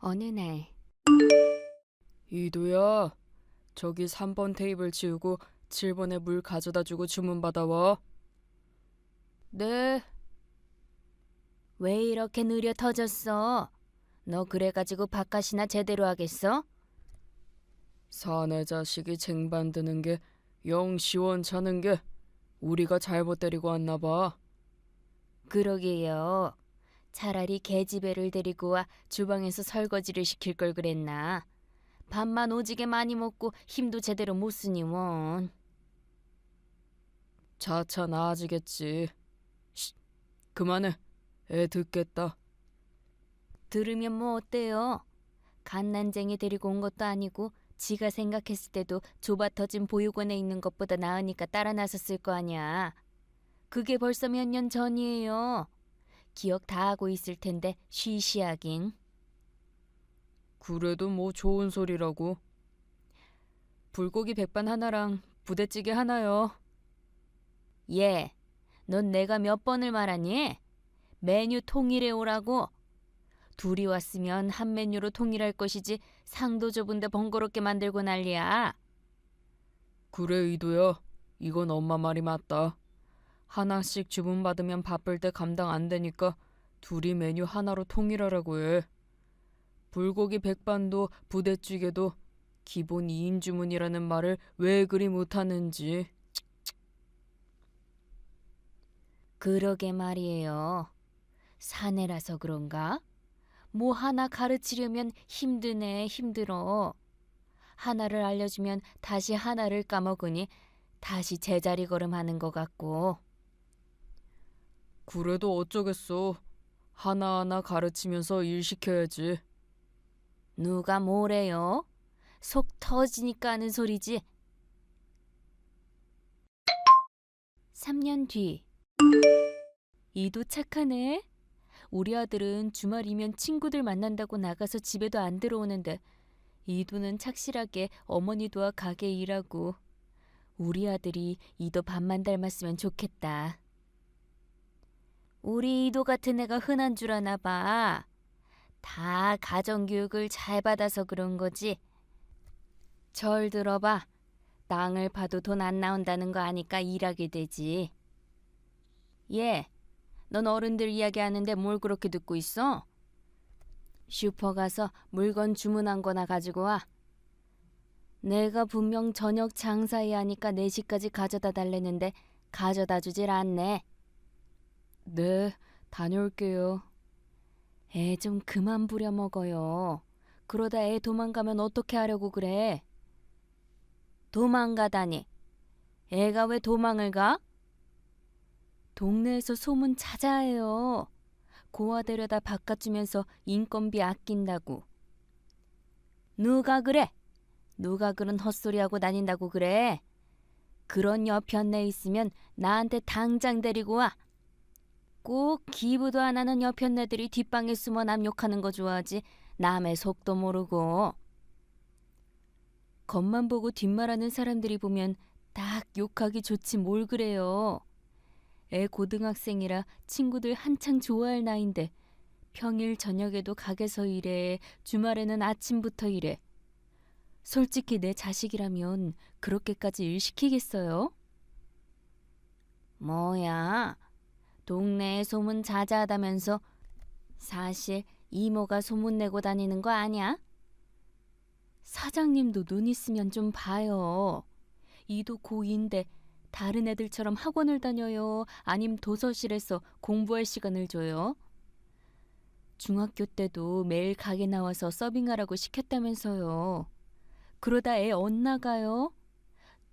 어느 날 이도야, 저기 3번 테이블 치우고 7번에 물 가져다 주고 주문 받아와. 네. 왜 이렇게 느려 터졌어? 너 그래가지고 바깥이나 제대로 하겠어? 사내 자식이 쟁반 드는 게 영 시원찮은 게 우리가 잘못 데리고 왔나 봐. 그러게요. 차라리 개집애를 데리고 와 주방에서 설거지를 시킬 걸 그랬나. 밥만 오지게 많이 먹고 힘도 제대로 못 쓰니 원. 차차 나아지겠지. 쉿, 그만해. 애 듣겠다. 들으면 뭐 어때요? 갓난쟁이 데리고 온 것도 아니고 지가 생각했을 때도 좁아 터진 보육원에 있는 것보다 나으니까 따라 나섰을 거 아니야. 그게 벌써 몇 년 전이에요. 기억 다 하고 있을 텐데 쉬쉬하긴. 그래도 뭐 좋은 소리라고. 불고기 백반 하나랑 부대찌개 하나요. 예, 넌 내가 몇 번을 말하니? 메뉴 통일해 오라고. 둘이 왔으면 한 메뉴로 통일할 것이지 상도 좁은데 번거롭게 만들고 난리야. 그래 이도야. 이건 엄마 말이 맞다. 하나씩 주문 받으면 바쁠 때 감당 안 되니까 둘이 메뉴 하나로 통일하라고 해. 불고기 백반도 부대찌개도 기본 2인 주문이라는 말을 왜 그리 못하는지. 그러게 말이에요. 사내라서 그런가? 뭐 하나 가르치려면 힘드네, 힘들어. 하나를 알려주면 다시 하나를 까먹으니 다시 제자리 걸음하는 것 같고. 그래도 어쩌겠어. 하나하나 가르치면서 일 시켜야지. 누가 뭐래요? 속 터지니까 하는 소리지. 3년 뒤. 이도 착하네. 우리 아들은 주말이면 친구들 만난다고 나가서 집에도 안 들어오는데 이도는 착실하게 어머니도와 가게 일하고 우리 아들이 이도 밥만 닮았으면 좋겠다. 우리 이도 같은 애가 흔한 줄 아나 봐. 다 가정교육을 잘 받아서 그런 거지. 절 들어봐. 땅을 파도 돈 안 나온다는 거 아니까 일하게 되지. 예, 넌 어른들 이야기하는데 뭘 그렇게 듣고 있어? 슈퍼 가서 물건 주문한 거나 가지고 와. 내가 분명 저녁 장사해야 하니까 4시까지 가져다 달래는데 가져다 주질 않네. 네, 다녀올게요. 애 좀 그만 부려먹어요. 그러다 애 도망가면 어떻게 하려고 그래? 도망가다니. 애가 왜 도망을 가? 동네에서 소문 찾아해요. 고아 데려다 바꿔 주면서 인건비 아낀다고. 누가 그래? 누가 그런 헛소리하고 다닌다고 그래? 그런 여편네 있으면 나한테 당장 데리고 와. 꼭 기부도 안 하는 여편네들이 뒷방에 숨어 남 욕하는 거 좋아하지? 남의 속도 모르고. 겉만 보고 뒷말하는 사람들이 보면 딱 욕하기 좋지 뭘 그래요. 애 고등학생이라 친구들 한창 좋아할 나이인데 평일 저녁에도 가게서 일해 주말에는 아침부터 일해. 솔직히 내 자식이라면 그렇게까지 일 시키겠어요? 뭐야 동네에 소문 자자하다면서 사실 이모가 소문내고 다니는 거 아니야? 사장님도 눈 있으면 좀 봐요. 이도 고2인데 다른 애들처럼 학원을 다녀요? 아님 도서실에서 공부할 시간을 줘요? 중학교 때도 매일 가게 나와서 서빙하라고 시켰다면서요. 그러다 애 엇나가요?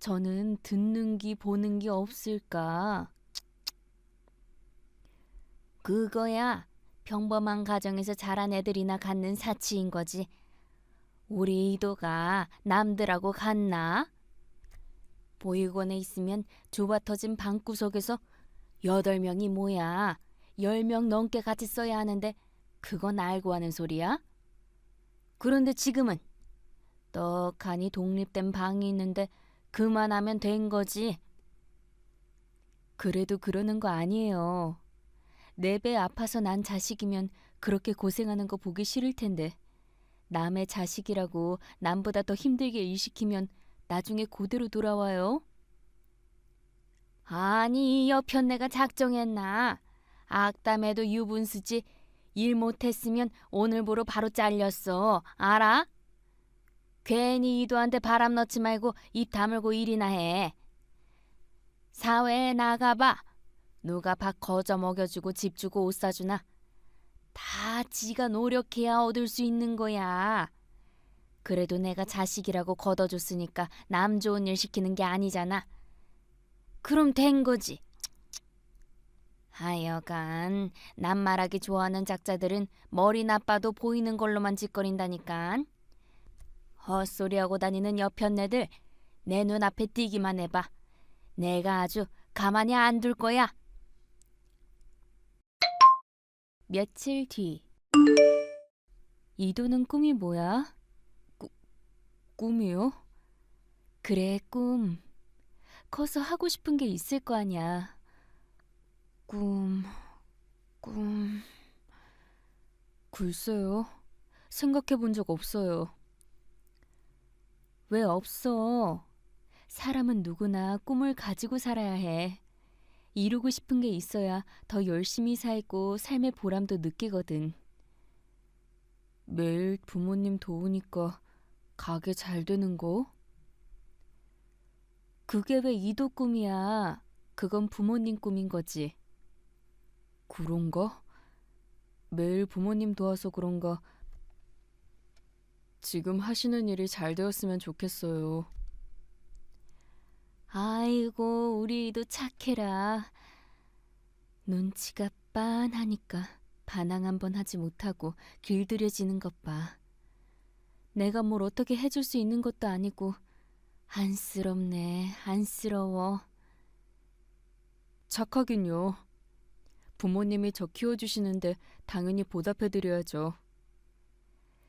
저는 듣는 기 보는 기 없을까? 그거야 평범한 가정에서 자란 애들이나 갖는 사치인 거지. 우리 이도가 남들하고 같나? 보육원에 있으면 좁아 터진 방구석에서 여덟 명이 뭐야? 열 명 넘게 같이 써야 하는데 그건 알고 하는 소리야? 그런데 지금은 떡하니 독립된 방이 있는데 그만하면 된 거지. 그래도 그러는 거 아니에요. 내 배 아파서 난 자식이면 그렇게 고생하는 거 보기 싫을 텐데 남의 자식이라고 남보다 더 힘들게 일시키면 나중에 고대로 돌아와요. 아니, 여편네가 작정했나? 악담에도 유분수지 일 못했으면 오늘부로 바로 잘렸어. 알아? 괜히 이도한테 바람 넣지 말고 입 다물고 일이나 해. 사회에 나가봐. 누가 밥 거저 먹여주고 집 주고 옷 사주나? 다 지가 노력해야 얻을 수 있는 거야. 그래도 내가 자식이라고 걷어줬으니까 남 좋은 일 시키는 게 아니잖아. 그럼 된 거지. 하여간 남 말하기 좋아하는 작자들은 머리 나빠도 보이는 걸로만 짓거린다니까. 헛소리하고 다니는 여편네들 내 눈앞에 띄기만 해봐. 내가 아주 가만히 안 둘 거야. 며칠 뒤 이도는 꿈이 뭐야? 꿈이요? 그래 꿈. 커서 하고 싶은 게 있을 거 아니야. 꿈, 꿈. 글쎄요. 생각해 본 적 없어요. 왜 없어? 사람은 누구나 꿈을 가지고 살아야 해. 이루고 싶은 게 있어야 더 열심히 살고 삶의 보람도 느끼거든. 매일 부모님 도우니까 가게 잘 되는 거? 그게 왜 이도 꿈이야? 그건 부모님 꿈인 거지. 그런가? 매일 부모님 도와서 그런가? 지금 하시는 일이 잘 되었으면 좋겠어요. 아이고, 우리 이도 착해라. 눈치가 빤하니까 반항 한번 하지 못하고 길들여지는 것 봐. 내가 뭘 어떻게 해줄 수 있는 것도 아니고 안쓰럽네, 안쓰러워. 착하긴요. 부모님이 저 키워주시는데 당연히 보답해드려야죠.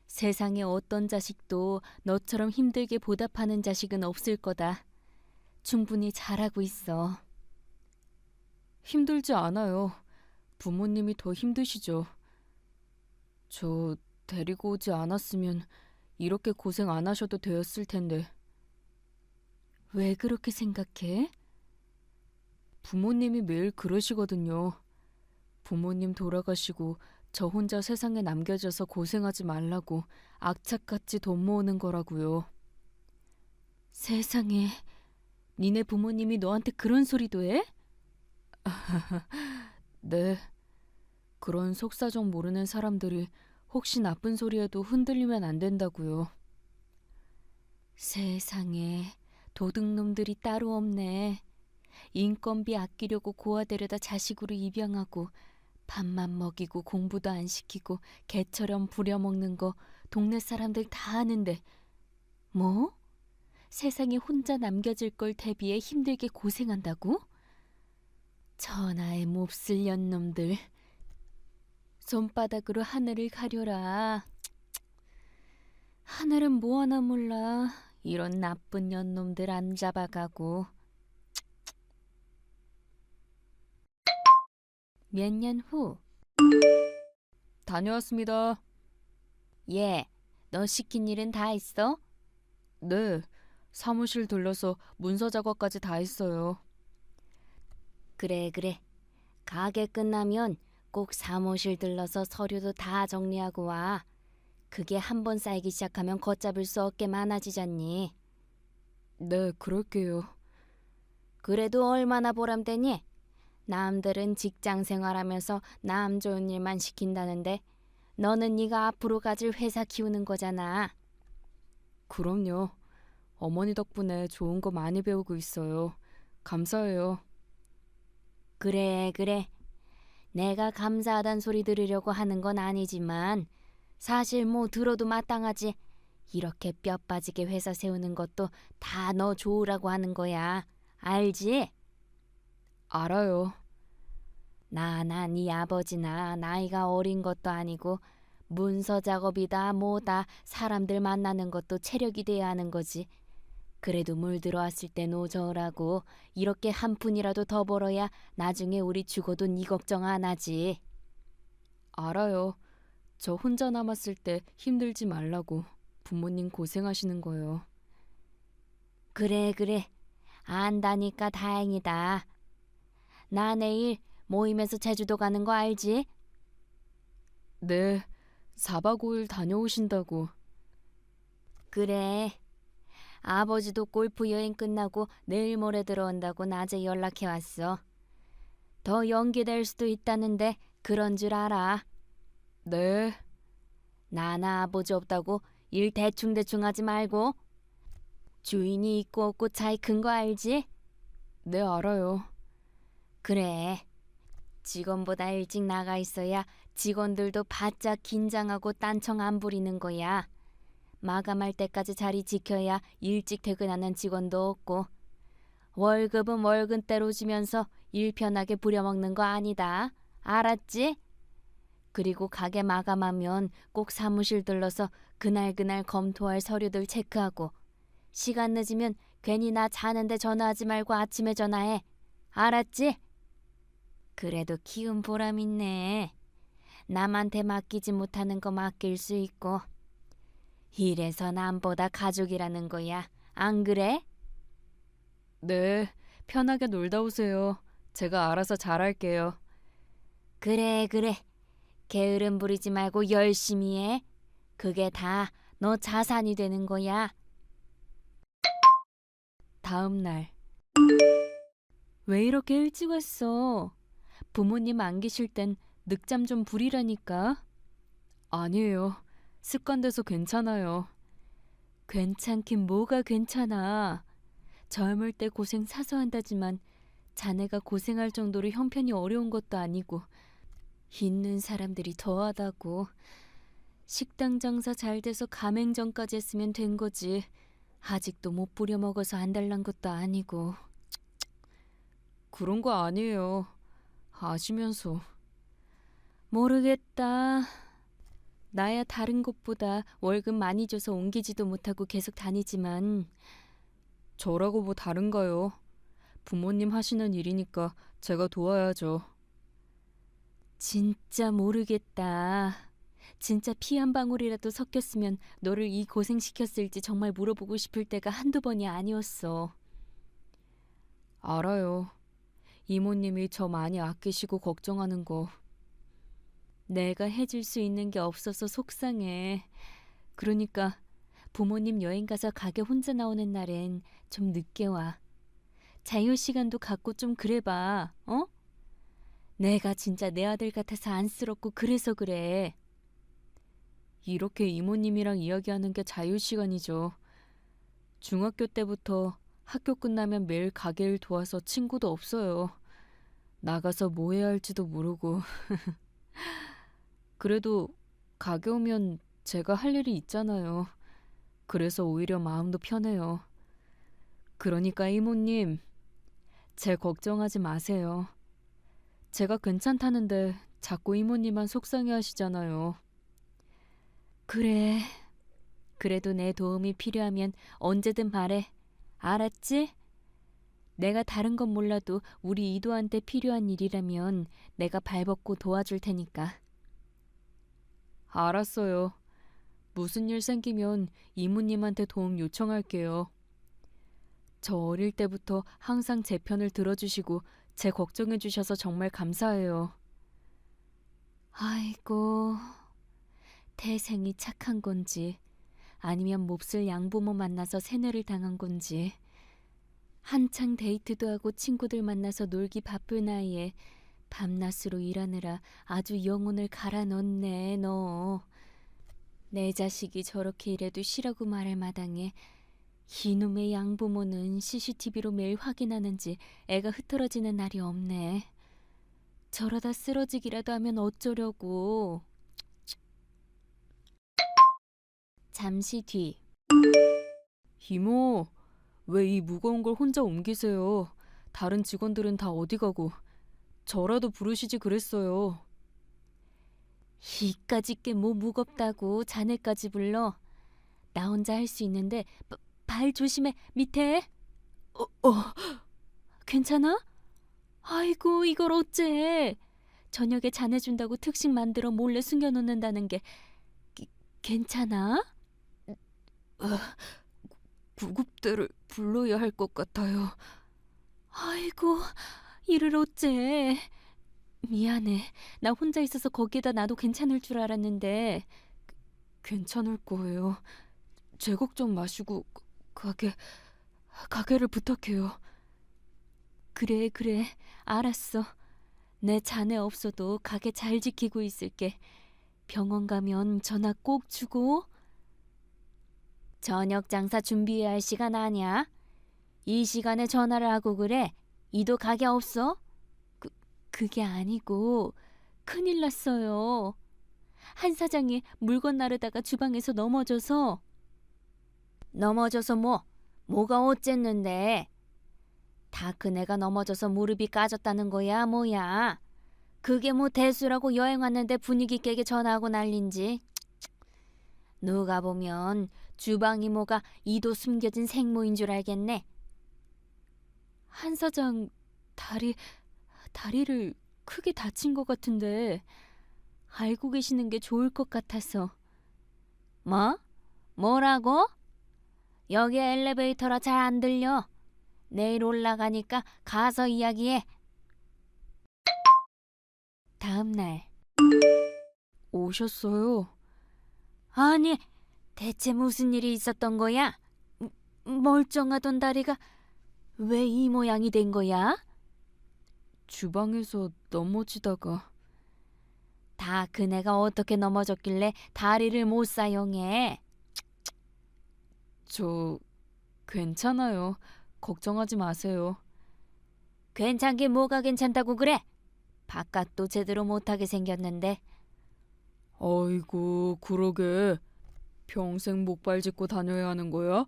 세상에 어떤 자식도 너처럼 힘들게 보답하는 자식은 없을 거다. 충분히 잘하고 있어. 힘들지 않아요. 부모님이 더 힘드시죠. 저 데리고 오지 않았으면 이렇게 고생 안 하셔도 되었을 텐데. 왜 그렇게 생각해? 부모님이 매일 그러시거든요. 부모님 돌아가시고 저 혼자 세상에 남겨져서 고생하지 말라고 악착같이 돈 모으는 거라고요. 세상에, 니네 부모님이 너한테 그런 소리도 해? 네. 그런 속사정 모르는 사람들이 혹시 나쁜 소리에도 흔들리면 안 된다고요. 세상에, 도둑놈들이 따로 없네. 인건비 아끼려고 고아 데려다 자식으로 입양하고 밥만 먹이고 공부도 안 시키고 개처럼 부려먹는 거 동네 사람들 다 아는데 뭐? 세상에 혼자 남겨질 걸 대비해 힘들게 고생한다고? 천하의 몹쓸 년놈들 손바닥으로 하늘을 가려라 하늘은 뭐 하나 몰라 이런 나쁜 년놈들 안 잡아가고 몇 년 후, 다녀왔습니다. 예, 너 시킨 일은 다 했어? 네. 사무실 들러서 문서 작업까지 다 했어요. 그래, 그래. 가게 끝나면 꼭 사무실 들러서 서류도 다 정리하고 와. 그게 한 번 쌓이기 시작하면 걷잡을 수 없게 많아지잖니. 네, 그럴게요. 그래도 얼마나 보람되니? 남들은 직장 생활하면서 남 좋은 일만 시킨다는데 너는 네가 앞으로 가질 회사 키우는 거잖아. 그럼요. 어머니 덕분에 좋은 거 많이 배우고 있어요. 감사해요. 그래, 그래. 내가 감사하단 소리 들으려고 하는 건 아니지만 사실 뭐 들어도 마땅하지. 이렇게 뼈 빠지게 회사 세우는 것도 다 너 좋으라고 하는 거야. 알지? 알아요. 나나 네 아버지나 나이가 어린 것도 아니고 문서 작업이다 뭐다 사람들 만나는 것도 체력이 돼야 하는 거지. 그래도 물 들어왔을 때 노저으라고 이렇게 한 푼이라도 더 벌어야 나중에 우리 죽어도 네 걱정 안 하지. 알아요. 저 혼자 남았을 때 힘들지 말라고 부모님 고생하시는 거예요. 그래, 그래. 안다니까 다행이다. 나 내일 모임에서 제주도 가는 거 알지? 네, 4박 5일 다녀오신다고. 그래. 아버지도 골프 여행 끝나고 내일 모레 들어온다고 낮에 연락해 왔어. 더 연기될 수도 있다는데 그런 줄 알아. 네, 나나 아버지 없다고 일 대충대충 하지 말고. 주인이 있고 없고 차이 큰 거 알지? 네 알아요. 그래. 직원보다 일찍 나가 있어야 직원들도 바짝 긴장하고 딴청 안 부리는 거야. 마감할 때까지 자리 지켜야 일찍 퇴근하는 직원도 없고 월급은 월급대로 주면서 일 편하게 부려먹는 거 아니다. 알았지? 그리고 가게 마감하면 꼭 사무실 들러서 그날그날 검토할 서류들 체크하고 시간 늦으면 괜히 나 자는데 전화하지 말고 아침에 전화해. 알았지? 그래도 키운 보람 있네. 남한테 맡기지 못하는 거 맡길 수 있고. 이래서 남보다 가족이라는 거야. 안 그래? 네, 편하게 놀다 오세요. 제가 알아서 잘할게요. 그래, 그래. 게으름 부리지 말고 열심히 해. 그게 다 너 자산이 되는 거야. 다음 날. 왜 이렇게 일찍 왔어? 부모님 안 계실 땐 늦잠 좀 부리라니까. 아니에요. 습관돼서 괜찮아요. 괜찮긴 뭐가 괜찮아. 젊을 때 고생 사서 한다지만 자네가 고생할 정도로 형편이 어려운 것도 아니고 있는 사람들이 더하다고. 식당 장사 잘 돼서 가맹점까지 했으면 된 거지. 아직도 못 부려 먹어서 안 달란 것도 아니고. 그런 거 아니에요. 아시면서. 모르겠다. 나야 다른 곳보다 월급 많이 줘서 옮기지도 못하고 계속 다니지만 저라고 뭐 다른가요? 부모님 하시는 일이니까 제가 도와야죠. 진짜 모르겠다. 진짜 피 한 방울이라도 섞였으면 너를 이 고생시켰을지 정말 물어보고 싶을 때가 한두 번이 아니었어. 알아요. 이모님이 저 많이 아끼시고 걱정하는 거. 내가 해줄 수 있는 게 없어서 속상해. 그러니까 부모님 여행 가서 가게 혼자 나오는 날엔 좀 늦게 와. 자유 시간도 갖고 좀 그래봐. 어? 내가 진짜 내 아들 같아서 안쓰럽고 그래서 그래. 이렇게 이모님이랑 이야기하는 게 자유 시간이죠. 중학교 때부터 학교 끝나면 매일 가게를 도와서 친구도 없어요. 나가서 뭐 해야 할지도 모르고. 그래도 가게 오면 제가 할 일이 있잖아요. 그래서 오히려 마음도 편해요. 그러니까 이모님, 제 걱정하지 마세요. 제가 괜찮다는데 자꾸 이모님만 속상해 하시잖아요. 그래. 그래도 내 도움이 필요하면 언제든 말해. 알았지? 내가 다른 건 몰라도 우리 이도한테 필요한 일이라면 내가 발벗고 도와줄 테니까. 알았어요. 무슨 일 생기면 이모님한테 도움 요청할게요. 저 어릴 때부터 항상 제 편을 들어주시고 제 걱정해 주셔서 정말 감사해요. 아이고, 태생이 착한 건지 아니면 몹쓸 양부모 만나서 세뇌를 당한 건지 한창 데이트도 하고 친구들 만나서 놀기 바쁠 나이에 밤낮으로 일하느라 아주 영혼을 갈아 넣네 너. 내 자식이 저렇게 일해도 쉬라고 말할 마당에 이놈의 양부모는 CCTV로 매일 확인하는지 애가 흐트러지는 날이 없네. 저러다 쓰러지기라도 하면 어쩌려고. 잠시 뒤 이모, 왜 이 무거운 걸 혼자 옮기세요? 다른 직원들은 다 어디 가고 저라도 부르시지 그랬어요. 이까짓 게 뭐 무겁다고 자네까지 불러. 나 혼자 할 수 있는데 바- 발 조심해 밑에. 어, 어. 괜찮아? 아이고 이걸 어째? 저녁에 자네 준다고 특식 만들어 몰래 숨겨놓는다는 게 기- 괜찮아? 구급대를 불러야 할 것 같아요. 아이고, 이를 어째. 미안해. 나 혼자 있어서 거기에다 나도 괜찮을 줄 알았는데. 괜찮을 거예요. 제 걱정 마시고 가게 가게를 부탁해요. 그래, 그래. 알았어. 내 자네 없어도 가게 잘 지키고 있을게. 병원 가면 전화 꼭 주고. 저녁 장사 준비해야 할 시간 아니야? 이 시간에 전화를 하고 그래? 이도 가게 없어? 그, 그게 아니고 큰일 났어요. 한 사장이 물건 나르다가 주방에서 넘어져서 넘어져서 뭐 뭐가 어쨌는데? 다 그네가 넘어져서 무릎이 까졌다는 거야 뭐야? 그게 뭐 대수라고 여행 왔는데 분위기 깨게 전화하고 난린지. 누가 보면 주방 이모가 이도 숨겨진 생모인 줄 알겠네. 한 사장 다리 다리를 크게 다친 것 같은데 알고 계시는 게 좋을 것 같아서. 뭐? 뭐라고? 여기 엘리베이터라 잘 안 들려. 내일 올라가니까 가서 이야기해. 다음 날 오셨어요? 아니 대체 무슨 일이 있었던 거야? 멀쩡하던 다리가 왜 이 모양이 된 거야? 주방에서 넘어지다가 다 그네가 어떻게 넘어졌길래 다리를 못 사용해? 저 괜찮아요. 걱정하지 마세요. 괜찮게 뭐가 괜찮다고 그래? 바깥도 제대로 못하게 생겼는데 아이고, 그러게. 평생 목발 짚고 다녀야 하는 거야?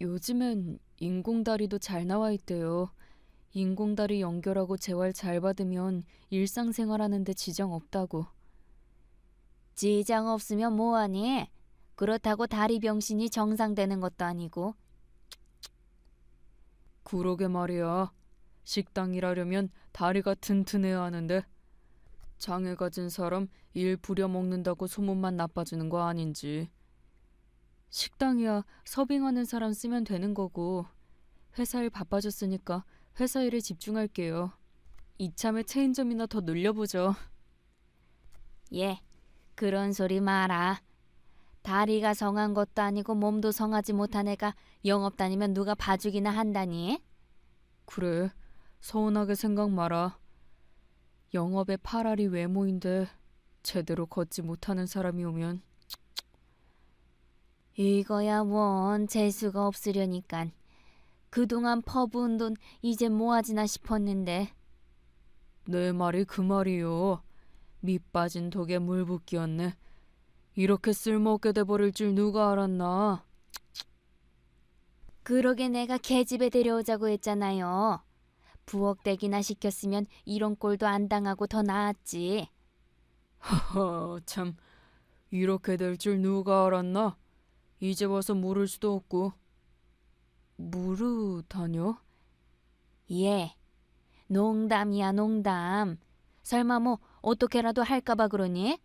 요즘엔 인공다리도 잘 나와 있대요. 인공다리 연결하고 재활 잘 받으면 일상생활하는데 지장 없다고. 지장 없으면 뭐하니? 그렇다고 다리 병신이 정상되는 것도 아니고 그러게 말이야. 식당 일하려면 다리가 튼튼해야 하는데 장애 가진 사람 일 부려먹는다고 소문만 나빠지는 거 아닌지. 식당이야 서빙하는 사람 쓰면 되는 거고 회사 일 바빠졌으니까 회사 일에 집중할게요. 이참에 체인점이나 더 늘려보죠. 예 그런 소리 마라. 다리가 성한 것도 아니고 몸도 성하지 못한 애가 영업 다니면 누가 봐주기나 한다니? 그래 서운하게 생각 마라. 영업에 팔알이 외모인데 제대로 걷지 못하는 사람이 오면 이거야 원 재수가 없으려니깐 그동안 퍼부은 돈 이제 모아지나 싶었는데 내 말이 그 말이요. 밑 빠진 독에 물 붓기였네. 이렇게 쓸모없게 돼버릴 줄 누가 알았나? 그러게 내가 계집에 데려오자고 했잖아요. 부엌대기나 시켰으면 이런 꼴도 안 당하고 더 나았지. 허, 참 이렇게 될 줄 누가 알았나? 이제 와서 물을 수도 없고. 물으다녀? 예. 농담이야 농담. 설마 뭐 어떻게라도 할까봐 그러니?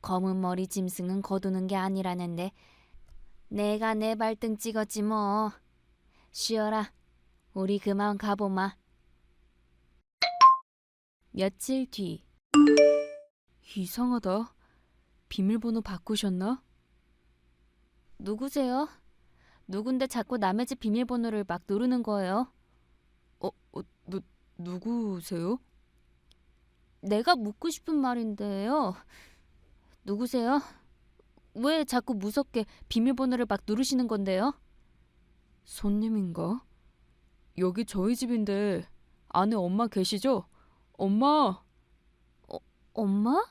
검은 머리 짐승은 거두는 게 아니라는데 내가 내 발등 찍었지 뭐. 쉬어라. 우리 그만 가보마. 며칠 뒤 이상하다. 비밀번호 바꾸셨나? 누구세요? 누군데 자꾸 남의 집 비밀번호를 막 누르는 거예요? 어, 어 누, 누구세요? 내가 묻고 싶은 말인데요. 누구세요? 왜 자꾸 무섭게 비밀번호를 막 누르시는 건데요? 손님인가? 여기 저희 집인데 안에 엄마 계시죠? 엄마! 엄마?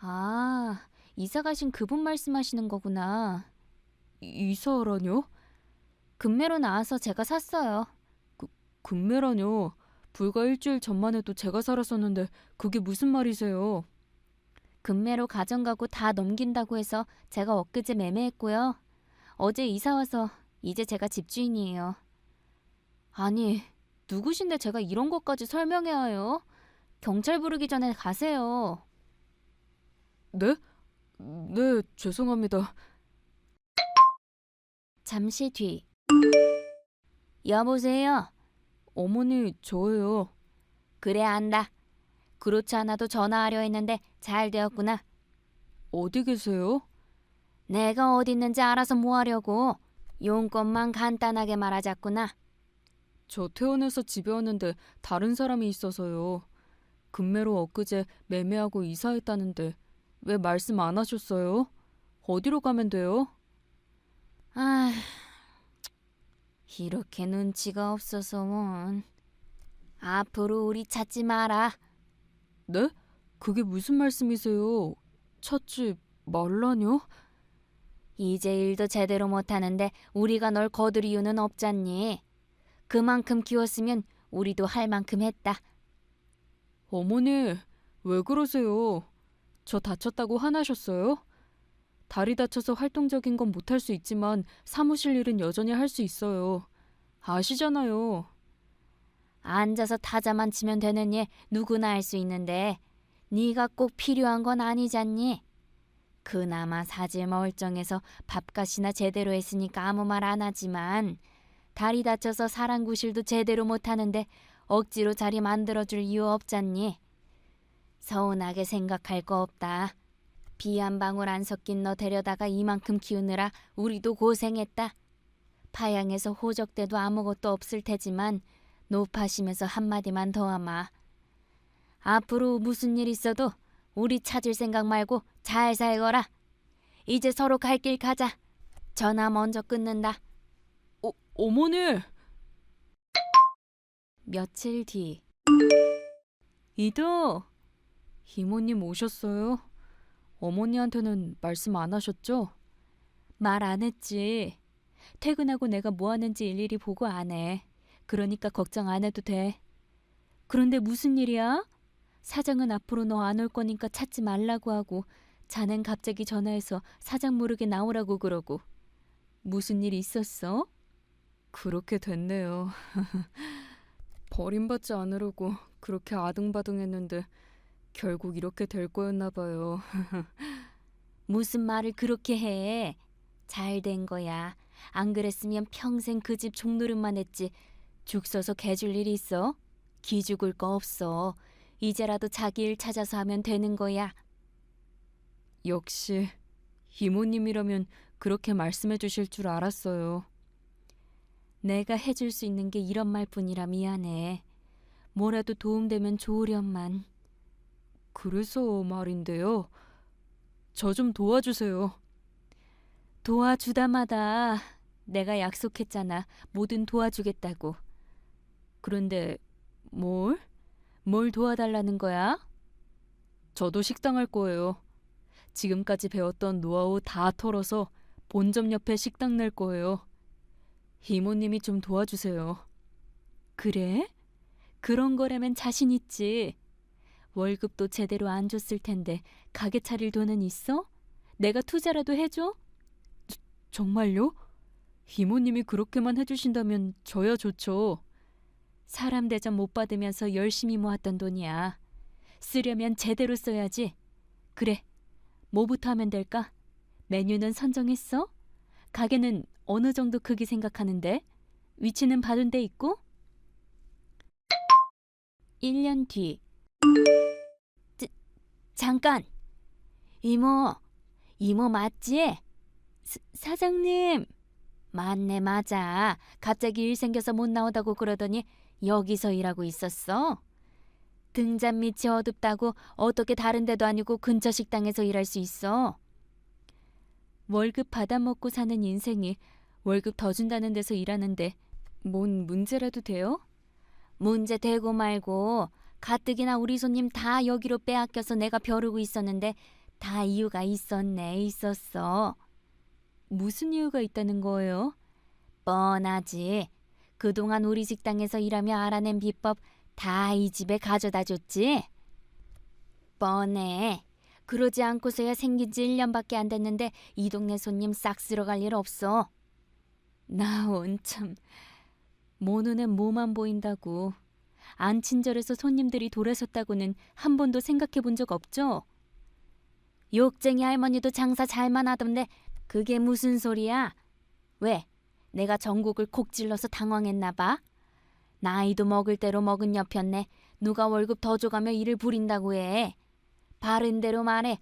아, 이사 가신 그분 말씀하시는 거구나. 이- 이사라뇨? 금매로 나와서 제가 샀어요. 금매라뇨. 불과 일주일 전만 해도 제가 살았었는데 그게 무슨 말이세요? 금매로 가정 가구 다 넘긴다고 해서 제가 엊그제 매매했고요. 어제 이사 와서 이제 제가 집주인이에요. 아니, 누구신데 제가 이런 것까지 설명해야 해요? 경찰 부르기 전에 가세요. 네? 네, 죄송합니다. 잠시 뒤. 여보세요. 어머니, 저예요. 그래 안다. 그렇지 않아도 전화하려 했는데 잘 되었구나. 어디 계세요? 내가 어디 있는지 알아서 뭐 하려고. 용건만 간단하게 말하자꾸나. 저 퇴원해서 집에 왔는데 다른 사람이 있어서요. 금매로 엊그제 매매하고 이사했다는데 왜 말씀 안 하셨어요? 어디로 가면 돼요? 아, 이렇게 눈치가 없어서 뭔. 앞으로 우리 찾지 마라. 네? 그게 무슨 말씀이세요? 찾지 말라뇨? 이제 일도 제대로 못하는데 우리가 널 거둘 이유는 없잖니. 그만큼 키웠으면 우리도 할 만큼 했다. 어머니, 왜 그러세요? 저 다쳤다고 화나셨어요? 다리 다쳐서 활동적인 건 못할 수 있지만 사무실 일은 여전히 할 수 있어요. 아시잖아요. 앉아서 타자만 치면 되는 일 누구나 할 수 있는데 네가 꼭 필요한 건 아니잖니. 그나마 사질 멀쩡해서 밥값이나 제대로 했으니까 아무 말 안 하지만 다리 다쳐서 사람 구실도 제대로 못하는데 억지로 자리 만들어줄 이유 없잖니. 서운하게 생각할 거 없다. 비 한 방울 안 섞인 너 데려다가 이만큼 키우느라 우리도 고생했다. 파양에서 호적대도 아무것도 없을 테지만 높아심에서 한마디만 더 하마. 앞으로 무슨 일 있어도 우리 찾을 생각 말고 잘 살거라. 이제 서로 갈 길 가자. 전화 먼저 끊는다. 어, 어머니! 며칠 뒤. 이도 이모님 오셨어요? 어머니한테는 말씀 안 하셨죠? 말 안 했지. 퇴근하고 내가 뭐 하는지 일일이 보고 안 해. 그러니까 걱정 안 해도 돼. 그런데 무슨 일이야? 사장은 앞으로 너 안 올 거니까 찾지 말라고 하고 자넨 갑자기 전화해서 사장 모르게 나오라고 그러고. 무슨 일 있었어? 그렇게 됐네요. 버림받지 않으려고 그렇게 아등바등했는데 결국 이렇게 될 거였나 봐요. 무슨 말을 그렇게 해? 잘 된 거야. 안 그랬으면 평생 그 집 종노릇만 했지. 죽 서서 개줄 일이 있어? 기 죽을 거 없어. 이제라도 자기 일 찾아서 하면 되는 거야. 역시 이모님이라면 그렇게 말씀해 주실 줄 알았어요. 내가 해줄 수 있는 게 이런 말뿐이라 미안해. 뭐라도 도움되면 좋으련만. 그래서 말인데요. 저 좀 도와주세요. 도와주다마다 내가 약속했잖아. 뭐든 도와주겠다고. 그런데 뭘? 뭘 도와달라는 거야? 저도 식당 할 거예요. 지금까지 배웠던 노하우 다 털어서 본점 옆에 식당 낼 거예요. 이모님이 좀 도와주세요. 그래? 그런 거라면 자신 있지. 월급도 제대로 안 줬을 텐데 가게 차릴 돈은 있어? 내가 투자라도 해줘? 정말요? 이모님이 그렇게만 해주신다면 저야 좋죠. 사람 대접 못 받으면서 열심히 모았던 돈이야. 쓰려면 제대로 써야지. 그래. 뭐부터 하면 될까? 메뉴는 선정했어? 가게는 어느 정도 크기 생각하는데? 위치는 받은 데 있고? 1년 뒤. 자, 잠깐. 이모. 이모 맞지? 사, 사장님. 맞네 맞아. 갑자기 일 생겨서 못 나오다고 그러더니 여기서 일하고 있었어. 등잔 밑이 어둡다고 어떻게 다른 데도 아니고 근처 식당에서 일할 수 있어. 월급 받아 먹고 사는 인생이 월급 더 준다는 데서 일하는데 뭔 문제라도 돼요? 문제 되고 말고 가뜩이나 우리 손님 다 여기로 빼앗겨서 내가 벼르고 있었는데 다 이유가 있었네 있었어. 무슨 이유가 있다는 거예요? 뻔하지. 그동안 우리 식당에서 일하며 알아낸 비법 다 이 집에 가져다 줬지? 뻔해. 그러지 않고서야 생긴 지 1년밖에 안 됐는데 이 동네 손님 싹 쓸어갈 일 없어. 나온 참. 모 눈엔 뭐만 보인다고. 안 친절해서 손님들이 돌아섰다고는 한 번도 생각해 본 적 없죠? 욕쟁이 할머니도 장사 잘만 하던데 그게 무슨 소리야? 왜? 내가 전국을 콕 찔러서 당황했나 봐? 나이도 먹을 대로 먹은 여편네 누가 월급 더 줘가며 일을 부린다고 해. 바른 대로 말해.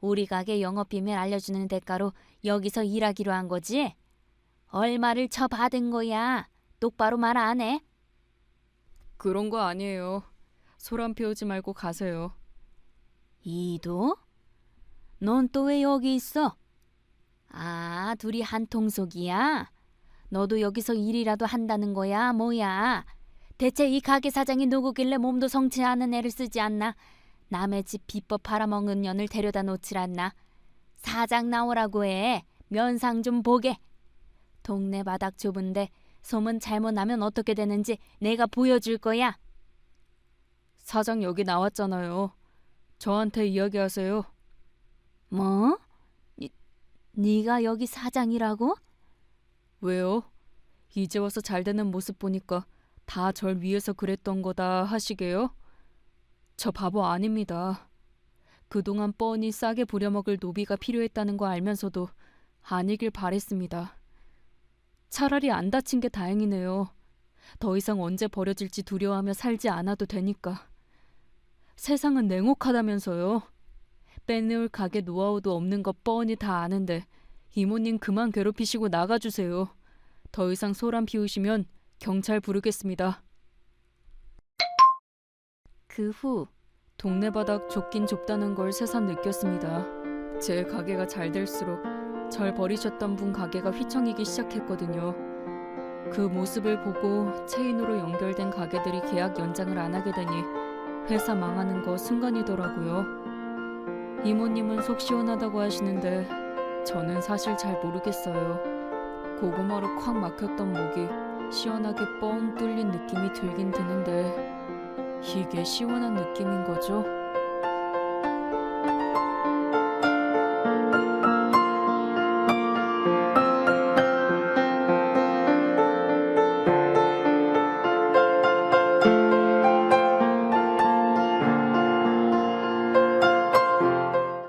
우리 가게 영업 비밀 알려주는 대가로 여기서 일하기로 한 거지? 얼마를 쳐 받은 거야? 똑바로 말 안 해? 그런 거 아니에요. 소란 피우지 말고 가세요. 이도? 넌 또 왜 여기 있어? 아, 둘이 한 통속이야? 너도 여기서 일이라도 한다는 거야, 뭐야? 대체 이 가게 사장이 누구길래 몸도 성치 않은 애를 쓰지 않나? 남의 집 비법 팔아먹은 년을 데려다 놓질 않나? 사장 나오라고 해. 면상 좀 보게. 동네 바닥 좁은데 소문 잘못 나면 어떻게 되는지 내가 보여줄 거야. 사장 여기 나왔잖아요. 저한테 이야기하세요. 뭐? 니, 네가 여기 사장이라고? 왜요? 이제 와서 잘 되는 모습 보니까 다 절 위해서 그랬던 거다 하시게요? 저 바보 아닙니다. 그동안 뻔히 싸게 부려먹을 노비가 필요했다는 거 알면서도 아니길 바랬습니다. 차라리 안 다친 게 다행이네요. 더 이상 언제 버려질지 두려워하며 살지 않아도 되니까. 세상은 냉혹하다면서요. 빼내올 가게 노하우도 없는 거 뻔히 다 아는데 이모님 그만 괴롭히시고 나가주세요. 더 이상 소란 피우시면 경찰 부르겠습니다. 그 후 동네 바닥 좁긴 좁다는 걸 새삼 느꼈습니다. 제 가게가 잘 될수록 절 버리셨던 분 가게가 휘청이기 시작했거든요. 그 모습을 보고 체인으로 연결된 가게들이 계약 연장을 안 하게 되니 회사 망하는 거 순간이더라고요. 이모님은 속 시원하다고 하시는데 저는 사실 잘 모르겠어요. 고구마로 콱 막혔던 목이 시원하게 뻥 뚫린 느낌이 들긴 드는데 이게 시원한 느낌인 거죠?